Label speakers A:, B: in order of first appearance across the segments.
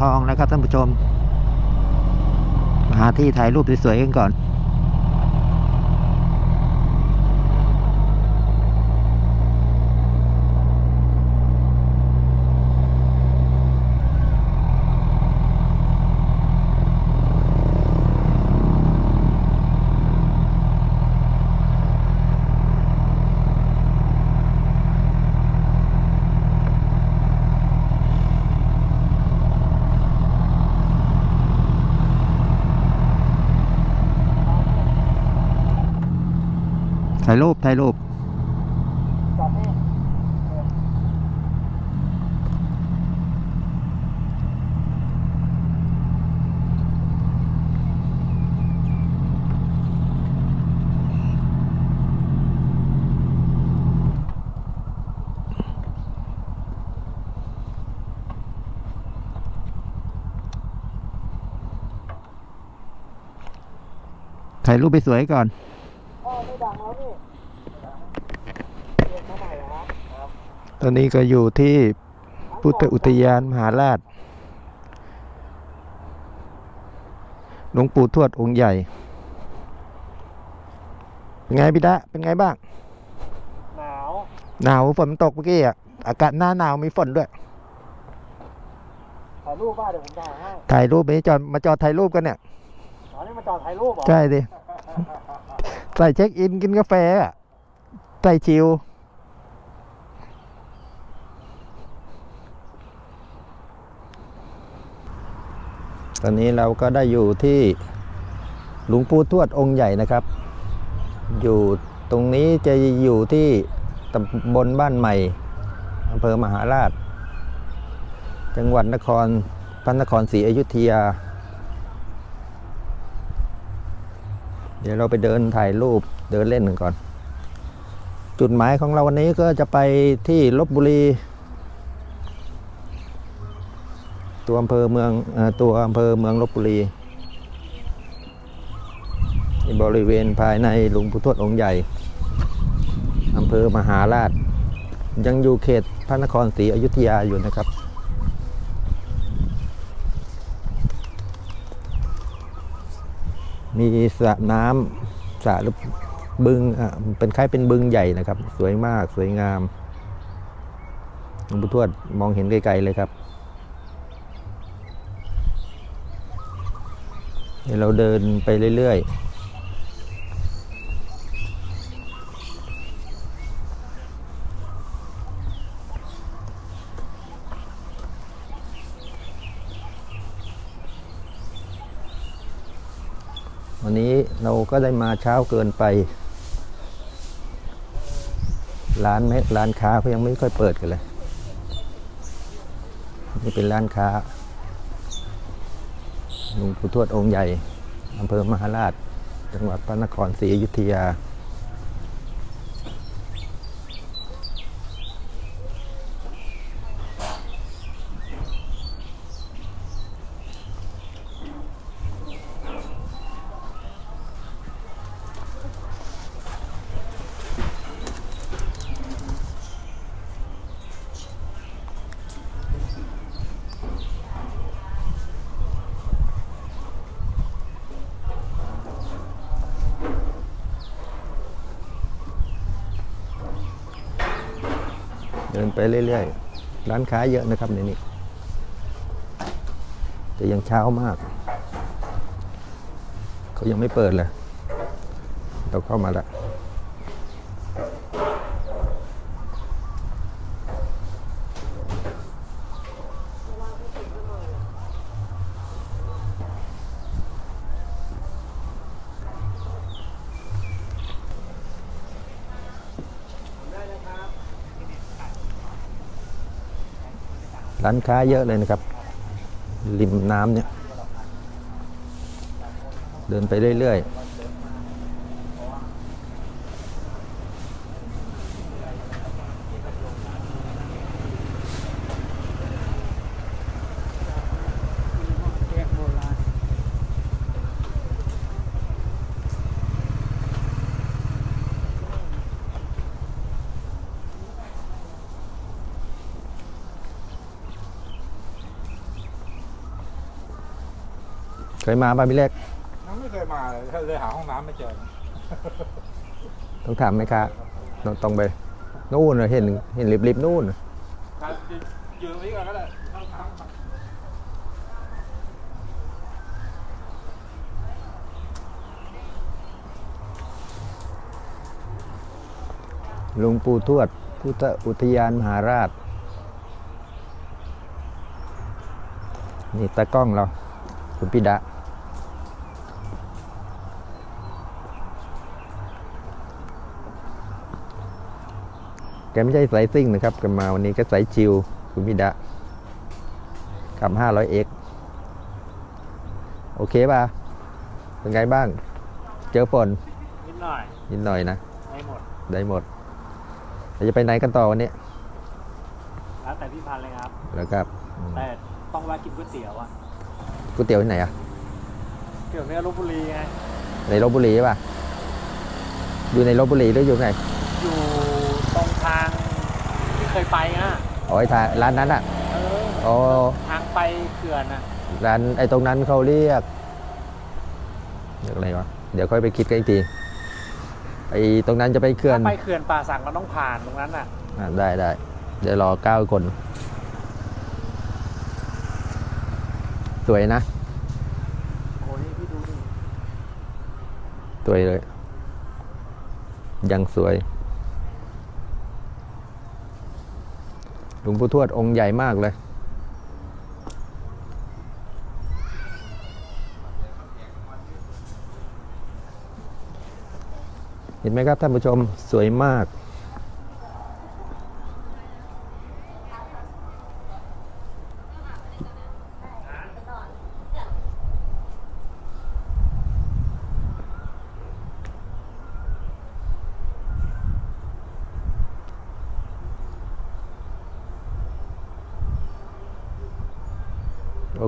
A: ทองนะครับท่านผู้ชมมาหาที่ถ่ายรูปสวยๆกันก่อน รูปถ่ายรูปถ่ายรูปไปสวยก่อน
B: พ่อไม่ดังแล้วนี่เรียกมาใหม่เหรอครับ
A: ตอนนี้ก็อยู่ที่พุทธอุทยานมหาราช หลวงปู่ทวดองค์ใหญ่ เป็นไงพี่ดะเป็นไงบ้าง
B: หนาว
A: หนาวฝนมันตกเมื่อกี้อะ อากาศหน้าหนาวมีฝนด้วย
B: ถ่ายรูปบ้าเดี๋ยวผมถ่ายให้
A: ถ่ายรูปไปจอดมาจอดถ่ายรูปกันเนี่ย
B: อ๋อนี่มาจอดถ่ายรูปเหรอ
A: ใช่ดิ ใส่เช็คอินกินกาแฟอะใส่ชิล ตอนนี้เราก็ได้อยู่ที่หลวงปู่ทวดองค์ใหญ่นะครับ อยู่ตรงนี้จะอยู่ที่ตำบลบ้านใหม่อำเภอมหาราช จังหวัดนครพระนครศรีอยุธยา เดี๋ยวเราไปเดินถ่ายรูปเดินเล่นกันก่อน จุดหมายของเราวันนี้ก็จะไปที่ลบบุรี ตัวอำเภอเมืองตัวอำเภอเมืองลบบุรีบริเวณภายในหลวงปู่ทวดองค์ใหญ่อำเภอมหาราช ยังอยู่เขตพระนครศรีอยุธยาอยู่นะครับมีสระน้ำสระบึงเป็นคล้ายเป็นบึงใหญ่นะครับ สวยมากสวยงามหลวงปู่ทวดมองเห็นไกลๆเลยครับ ดี๋ยวเราเดินไปเรื่อยๆวันนี้เราก็ได้มาเช้าเกินไป ร้านแม่ร้านค้าเขายังไม่ค่อยเปิดกันเลย นี่เป็นร้านค้า หลวงปู่ทวดองค์ใหญ่อำเภอมหาราช จังหวัดพระนครศรีอยุธยา ดินไปเรื่อยๆ ร้านค้าเยอะนะครับในนี้ แต่ยังเช้ามาก เขายังไม่เปิดเลย เราเข้ามาแล้ว ร้านค้าเยอะเลยนะครับ ริมน้ำเนี่ย เดินไปเรื่อยๆ เคยมาป่ะพี่เล็ก
B: น้องไม่เคยมาเลยเลยหาห้องน้ำไม่เจอ
A: ต้องถามไหมครับต้องต้องไปนู่นน่ะเห็นเห็นริบๆนู่นน่ะ
B: ครับยืนตรงนี้ก่อนก็ได้ห้องน้ำ
A: หลวงปู่ทวด พุทธอุทยานมหาราช นี่ตากล้องเรา คุณปิดะแกไม่ใช่สายซิ่งนะครับแกมาวันนี้ก็สายชิวคุณปิดะขับ 500x โอเคป่ะ เป็นไงบ้าง เจอฝน
B: นิดหน่อย
A: นิดหน่อยนะ
B: ไม่หมด
A: ได้หมดเราจะไปไหนกันต่อวันนี้
B: แล้วแต่พี่พันเลยครับ
A: แล้วครับอืม
B: แต่ต้องแวะกินก๋วยเตี๋ยวอะ
A: ก๋วยเตี๋ยวที่ไหนอะ
B: เตี๋ยวเนี่ยลบบุรีไง
A: ในลบบุรีใช่ป่ะ อยู่ในลบบุรีหรืออยู่ไหน
B: อยู่ตรงทางที่เคยไปอะ
A: อ๋อไอ้ทางร้านนั้นอะ
B: เออ
A: อ๋อ
B: ทางไปเขื่อนอะ
A: ร้านไอ้ตรงนั้นเขาเรียกเรียกอะไรวะ เดี๋ยวค่อยไปคิดกันอีกทีไอ้ตรงนั้นจะไปเขื่อน
B: ถ้าไปเขื่อนป่าสักเราต้องผ่านตรงนั้นอะ
A: อะได้ได้เดี๋ยวรอเก้าคน สวยนะ
B: โอ้นี่พี่ดูดิ
A: สวยเลย ยังสวย หลวงปู่ทวดองค์ใหญ่มากเลยเห็นไหมครับท่านผู้ชมสวยมาก โอ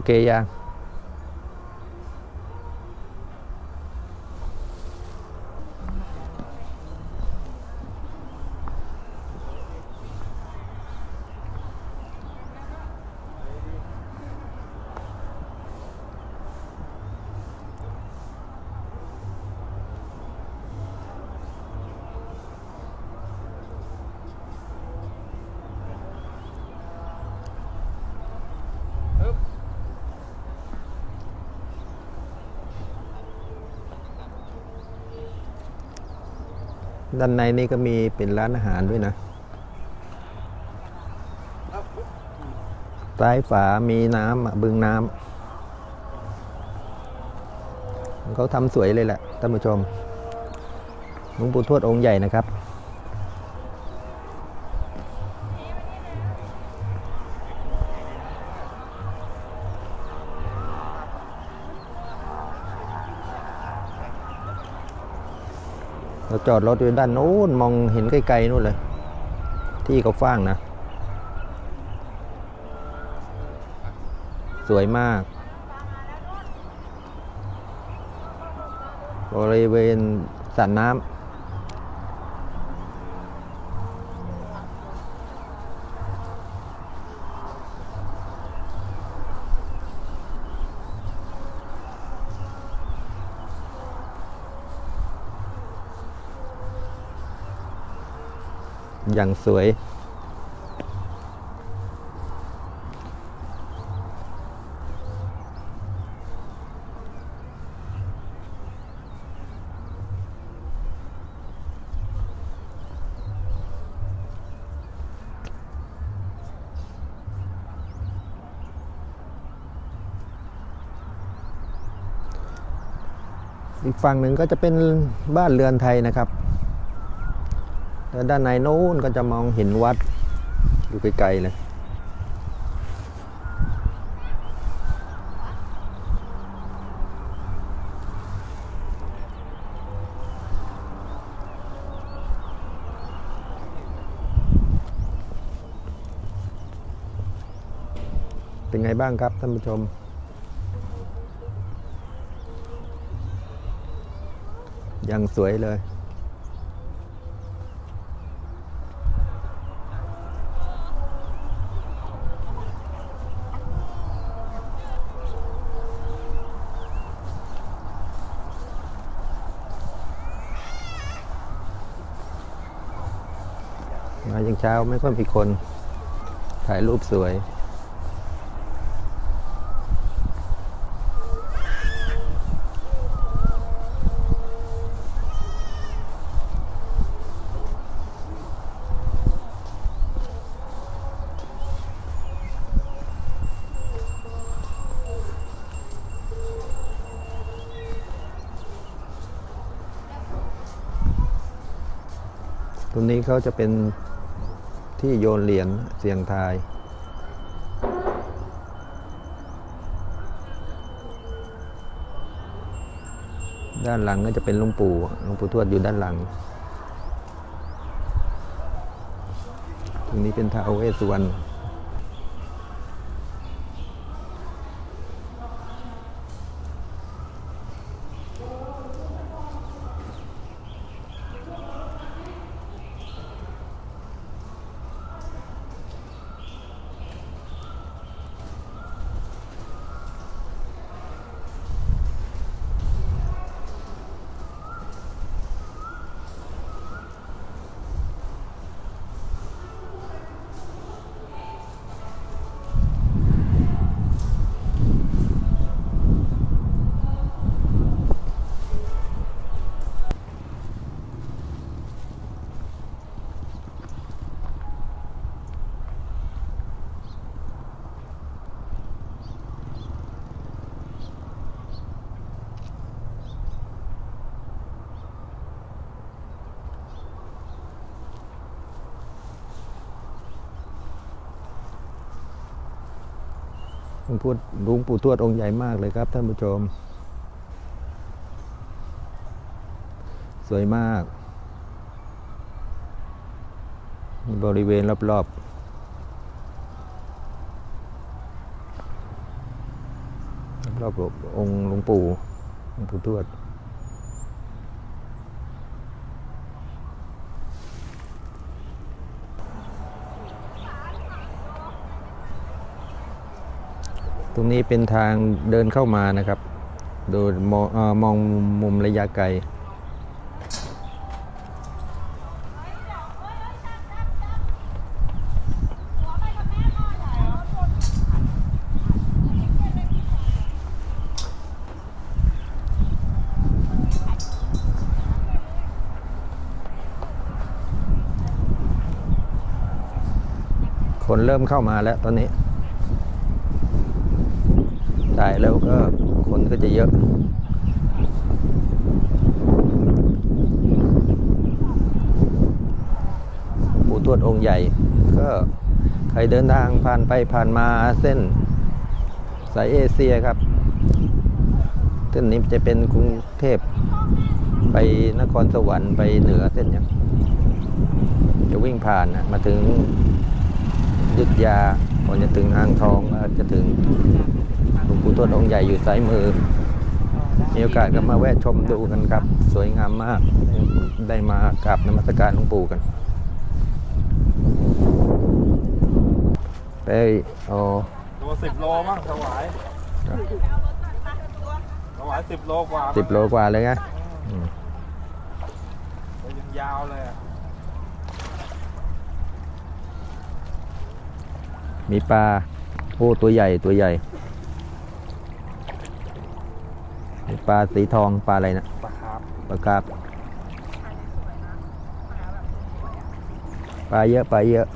A: ด้านในนี่ก็มีเป็นร้านอาหารด้วยนะใต้ฝามีน้ำบึงน้ำเขาทำสวยเลยแหละท่านผู้ชมหลวงปู่ทวดองค์ใหญ่นะครับ จอดรถอยู่ด้านโน้นมองเห็นไกลๆนู่นเลย ที่เขาฟ้างนะ สวยมาก บริเวณสระน้ำ อย่างสวย อีกฝั่งหนึ่งก็จะเป็นบ้านเรือนไทยนะครับ แล้วด้านในโน้นก็จะมองเห็นวัดอยู่ไกลๆเลยเป็นไงบ้างครับท่านผู้ชม ยังสวยเลย ไม่ค่อยมีคน ถ่ายรูปสวย ตรงนี้เขาจะเป็น ที่โยนเหรียญเสียงทาย ด้านหลังก็จะเป็นหลวงปู่หลวงปู่ทวดอยู่ด้านหลัง ตรงนี้เป็นท้าวเวสสุวรรณ ลุงปู่หลวงปู่ทวดองค์ใหญ่มากเลยครับ ท่านผู้ชม สวยมากบริเวณรอบๆรอบๆองค์หลวงปู่หลวงปู่ทวด ตรงนี้เป็นทางเดินเข้ามานะครับ โดยมองเอ่อมองมุมระยะไกล คนเริ่มเข้ามาแล้วตอนนี้ ถ่ายแล้วก็คนก็จะเยอะปู่ทวดองค์ใหญ่ ก็ใครเดินทางผ่านไปผ่านมาเส้นสายเอเชียครับเส้นนี้จะเป็นกรุงเทพไปนครสวรรค์ไปเหนือเส้นเนี้ยจะวิ่งผ่านนะมาถึงยุทธยาพอจะถึงอ่างทองจะถึง ลวงปู่ทวดองค์ใหญ่อยู่ซ้ายมือ มีโอกาสก็มาแวะชมดูกันครับ สวยงามมาก ได้มากราบนมัสการหลวงปู่กันไปเอา
B: ตัวสิบโลมั้งถวายถวายสิบโลกว่า
A: สิบโลกว่าเลยไงอืม
B: ไปยังยาวเลยอะ
A: มีปลาโอ้ตัวใหญ่ตัวใหญ่ มี ปลาสีทองปลาอะไรนะ
B: ปลาครับ
A: ปลากราบปลาเยอะปลาเยอะ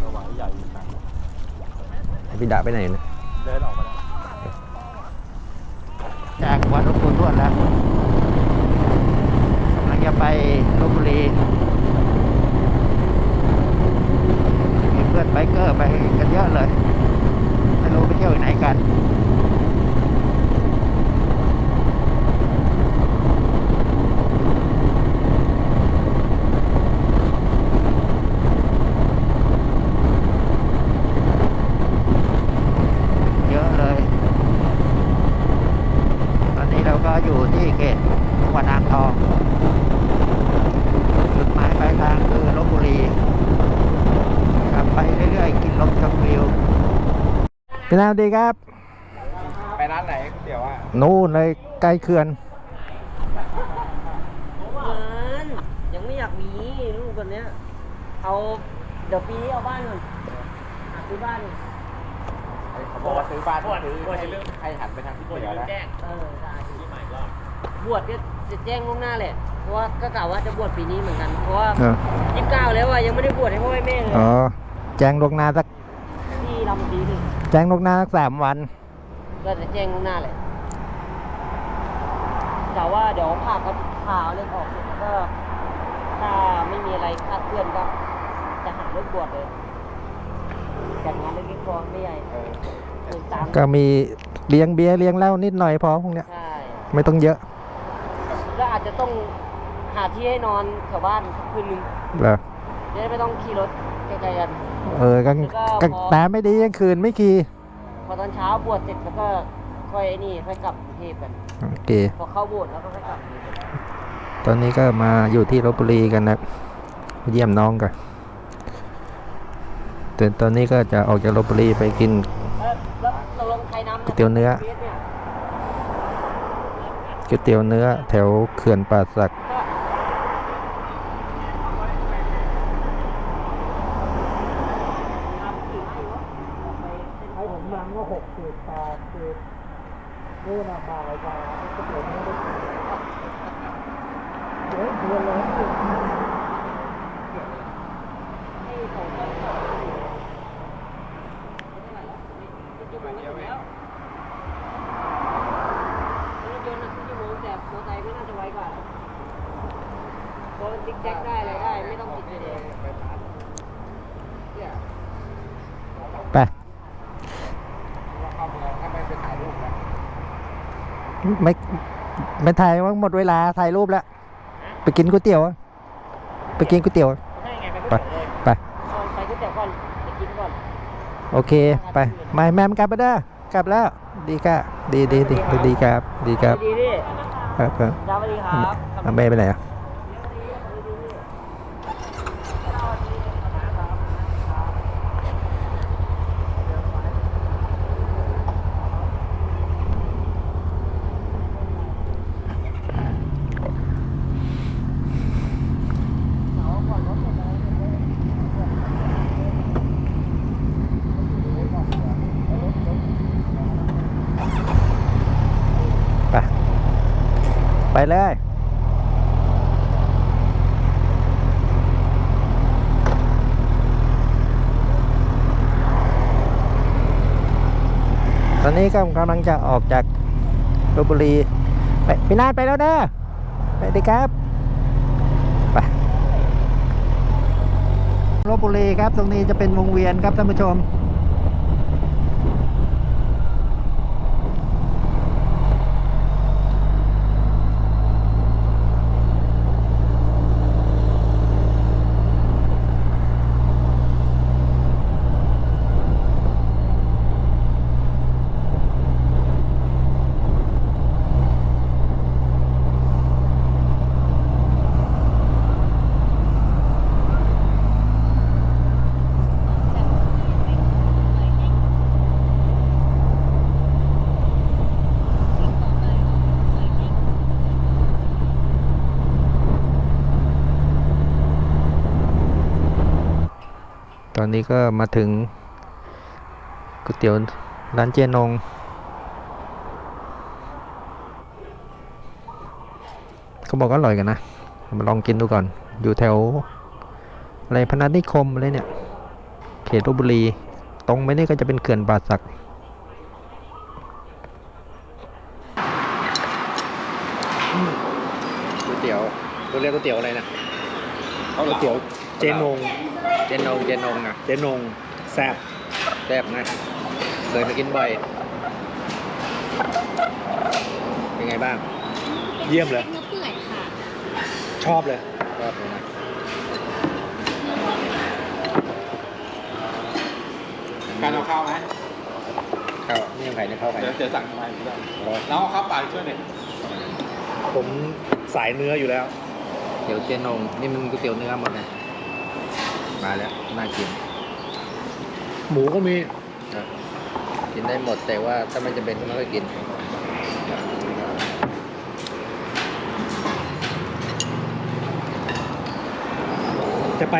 B: ถวายใหญ่อยู่นะ
A: พี่ดาไปไหนนะ
B: เดินออกมาแล้ว
A: จากวัดหลวงปู่ทวดแล้วกำลังจะไปลบบุรี มีเพื่ อนไบเกอร์ไปกันเยอะเลยไม่รู้ไปเที่ยวไหนกัน เยอะเลย ตอนนี้เราก็อยู่ที่เขตจังหวัดอ่างทอง จุดหมายปลายทางคือลบบุรีขับไปเรื่อยๆ กินลมชมวิว พี่นาวดีครับ
B: ไปไหน
C: ร้านไหนก๋วยเตี๋ยวอะ
D: นู่นเลยใกล้เขื่อน
E: มันยังไม่อยากมีลูกคนเนี้ย เอาเดี๋ยวปีนี้เอาบ้านก่อนหาซื้อบ้านก่อน
C: เขาบอกว่าซื้อบ้านซื้อให้ให้หันไปทางที่เตี๋ยวนะ
E: เออได้บวชก็จะแจ้งล่วงหน้าแหละเพราะว่าก็กล่าวว่าจะบวชปีนี้เหมือนกัน เพราะว่า
D: เออ
E: ยี่สิบเก้าแล้วอะยังไม่ได้บวชให้พ่อให้แม่เลย
D: อ๋อแจ้งลวงหน้าสัก
E: ที่ลำดีนี่
D: แจ้งลวงหน้าสักสามวัน
E: ก็จะแจ้งล่วงหน้าแหละแต่ว่าเดี๋ยวผ่าก็ผ่าเอาเรื่องออกเสร็จแล้วก็ ถ้าไม่มีอะไรคาดเคลื่อนก็จะหาเรื่องบวชเลยจัดงานเล็กๆพอไม่ใหญ่หมื่นสาม
D: ก็มีเลี้ยงเบียร์เลี้ยงเหล้านิดหน่อยพอพวกเนี้ย
E: ใช่
D: ไม่ต้องเยอะ
E: ก็อาจจะต้องหาที่ให้นอนแถวบ้านสักคืนนึง
D: เหรอ
E: จะได้ไม่ต้องขี่รถไกลๆกัน
D: เออกัง
E: แล้วก็
D: กัง
E: พอ
D: แต่ไม่ดียังคืนไม่ขี่
E: พอตอนเช้าบวชเสร็จแล้วก็ค่อยไอ้นี่ค่อยกลับกรุงเทพกัน
D: โอเค
E: พอเข้าโบสถ์แล้วก็ค่อยกลับ
D: ตอนนี้ก็มาอยู่ที่ลบบุรีกันนะมาเยี่ยมน้องกันแต่ตอนนี้ก็จะออกจากลบบุรีไปกิน
E: เออแล้วตกลงใครนำ
D: ก๋วยเตี๋ยวเนื้อ
E: บสเนี่ย
D: ก๋วยเตี๋ยวเนื้อแถวเขื่อนป่าสัก
C: ให้ผมยังก็หกสิบแปดสิบนี่นะบ่ายกว่าก๋วยเตี๋ยวไม่ได้กินเดี๋ยวเดือนเลย
E: ให้ของเจ้าของจะจะหมดแล้วรถยนต์น่ะครึ่งชั่วโมงแต่มอเตอร์ไซค์ไม่น่าจะไวกว่าแล้วเพราะมันติ๊กแจ็คได้อะไรได้ ไม่ต้องติดไฟแดง
C: เนี่ย
D: ไป
C: เราเข้าเมืองถ้าไม่ไปถ่ายรูปนะ
D: ไม่ไม่ถ่ายว่าหมดเวลาถ่ายรูปแล้ว ไปกินก๋วยเตี๋ยวอะไปกินก๋วยเตี๋ยว
E: ให้ไงไป
D: ไปไป
E: ก่อนไปก๋วยเตี๋ยวก่อนไปกินก่อน
D: โอเค ไปไม่แม่มนกลับไปเด้อกลับแล้ว ดีค่ะดีดีดีดีครับ ดีครับ
E: ดีดิ
D: ครับครับ
E: สวัสดีครับ
D: อะแม่ไปไหนอะไป ไป เลย ตอนนี้ก็กำลังจะออกจากลบบุรี ไปพี่นาไปแล้วเด้อไปดีครับไปลบบุรีครับ ตรงนี้จะเป็นวงเวียนครับท่านผู้ชม นนี้ก็มาถึงก๋วยเตี๋ยวร้านเจนงเขาบอกว่าอร่อยกันนะ มาลองกินดูก่อน อยู่แถว อะไรพนัสนิคมอะไรเนี่ย เขตลบบุรี ตรงไปนี่ก็จะเป็นเขื่อนป่าสักก๋วยเตี๋ยวเราเรียกก๋วยเตี๋ยวอะไรนะ
C: ก๋วยเตี๋ยว เจนง
D: เจนงเจนงอะ
C: เจนงแซ่บ
D: แซ่บนะเคยมากินบ่อย เป็นไงบ้าง
C: เยี่ยมเลย
F: เนื้อเปื่อยค่ะ
C: ชอบเลย
D: ชอบเลยนะ
C: การเอาข้าวไหม
D: ข้าวนี่ยังไงเนี่ยข้าวไข่
C: เดี๋ยวเดี๋ยวสั่งมาอีกแล้วแล้วเอาข้าวเปล่าช่วยหน่อยผมสายเนื้ออยู่แล้ว
D: เตี๋ยวเจนงนี่มันก๋วยเตี๋ยวเนื้อหมดเลย มาแล้วน่ากิน
C: หมูก็มี
D: ครับ
A: กินได้หมดแต่ว่าถ้าไม่จำเป็นก็ไม่ค่อยกิน
G: จะไป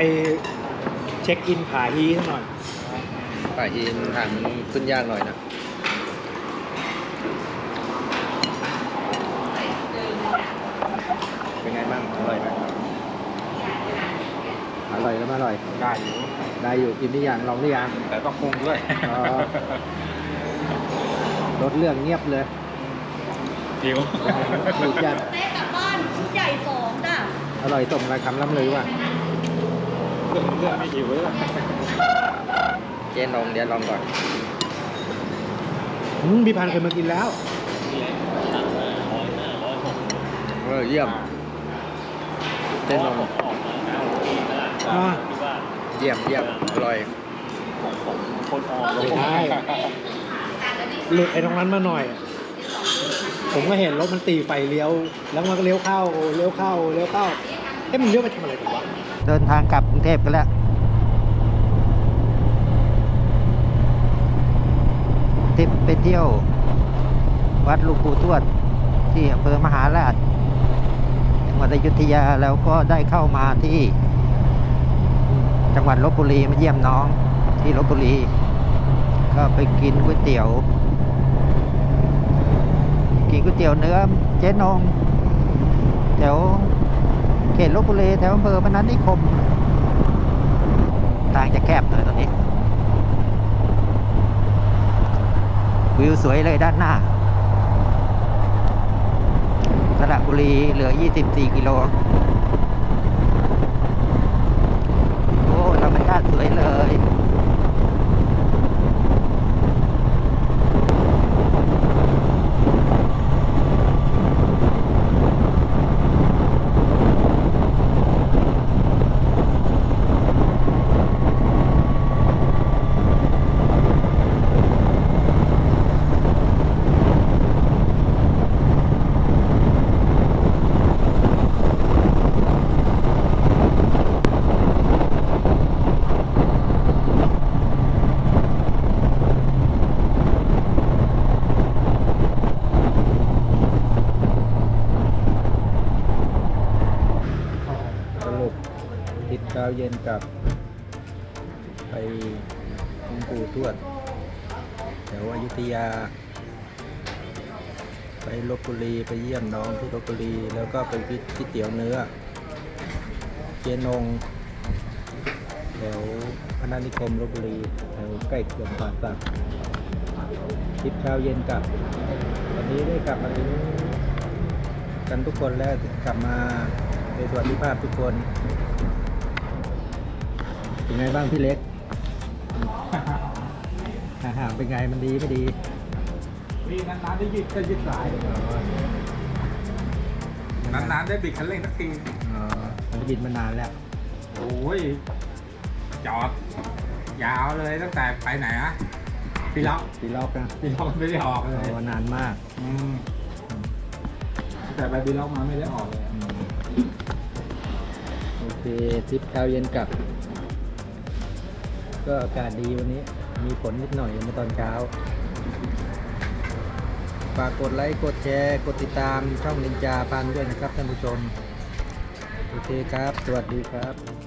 G: เช็คอินผาฮีสักหน่อย
A: ป่าฮีนทางขึ้นยากหน่อยนะ เป็นไงบ้างอร่อยไหม อร่อยแล้วไม่อร่อย
H: ได้อยู่
A: ได้อยู่กินที่ยังลองที่ยัง
H: แต่ต้องปรุงด้วย
A: อ๋อรถเรื่องเงียบเลย
H: หิว
A: ถูกจัด
F: เต้กลับบ้านชุดใหญ่สองจ้ะ
A: อร่อยสมราคำล่ำลือว่ะ
H: เรื่องเรื่องไม่หิวเลยล่ะ
A: เจ๊นงเดี๋ยวลองก่อน
G: อืมพี่พันธุ์เคยมากินแล้ว
A: เออเยี่ยมเจ๊นง
G: อ่า
A: เยี่ยมเยี่ยมอร่อย
G: ไม่ใช่ หลุดไอ้ตรงนั้นมาหน่อย ผมก็เห็นรถมันตีไฟเลี้ยว แล้วมันก็เลี้ยวเข้าเลี้ยวเข้าเลี้ยวเข้าเอ๊ะมันเลี้ยวไปทำอะไรกันวะ
A: เดินทางกลับกรุงเทพกันแล้ว ทริปไปเที่ยว วัดหลูกปู่ทวด ที่อำเภอมหาราชจังหวัดอยุธยาแล้วก็ได้เข้ามาที่ จังหวัดลบบุรีมาเยี่ยมน้องที่ลบบุรี ก็ไปกินก๋วยเตี๋ยว กินก๋วยเตี๋ยวเนื้อเจ๊นงแถวเขตลบบุรีแถวอำเภอพนัสนิคม ทางจะแคบหน่อยตอนนี้ วิวสวยเลยด้านหน้าสระบุรีเหลือ 24 กิโล โอ้ธร รมชาติสวยเลย สรุปทิศ เย็นกับ ไปหลวงปู่ทวดแถวอยุธยา ไปลบบุรีไปเยี่ยมน้องที่ลบบุรี แล้วก็ไปกินก๋วยเตี๋ยวเนื้อ เจนงแถวพนัสนิคมลบบุรีแถวใกล้เขื่อนป่าสักทริปเช้าเย็นกลับวันนี้ได้กลับมาถึงกันทุกคนแล้วกลับมาในสวัสดิภาพทุกคน เป็นไงบ้างพี่เล็กอาหารเป็นไงมันดีไม่ดี
H: นี่นานๆได้ยืดก็ยืดสายนานๆได้บิดคันเร่งสักที
A: อ๋อมันบินมานานแล้ว
H: โอ้ยจอด ยาวเลยตั้งแต่ไปไหนอะพี่ล็อก
A: ปีล็อกนะ
H: พี่ล็อกไม่ได้ออกเลย
A: อ๋อนานมาก
H: อืมตั้งแต่ไปพี่ล็อกมาไม่ได้ออกเลย
A: อืมโอเคทริปเช้าเย็นกลับ ก็อากาศดีวันนี้มีฝนนิดหน่อยเมื่อตอนเช้า ฝากกดไลค์กดแชร์ กดติดตามช่องนินจาพันด้วยนะครับท่านผู้ชม โอเคครับ สวัสดีครับ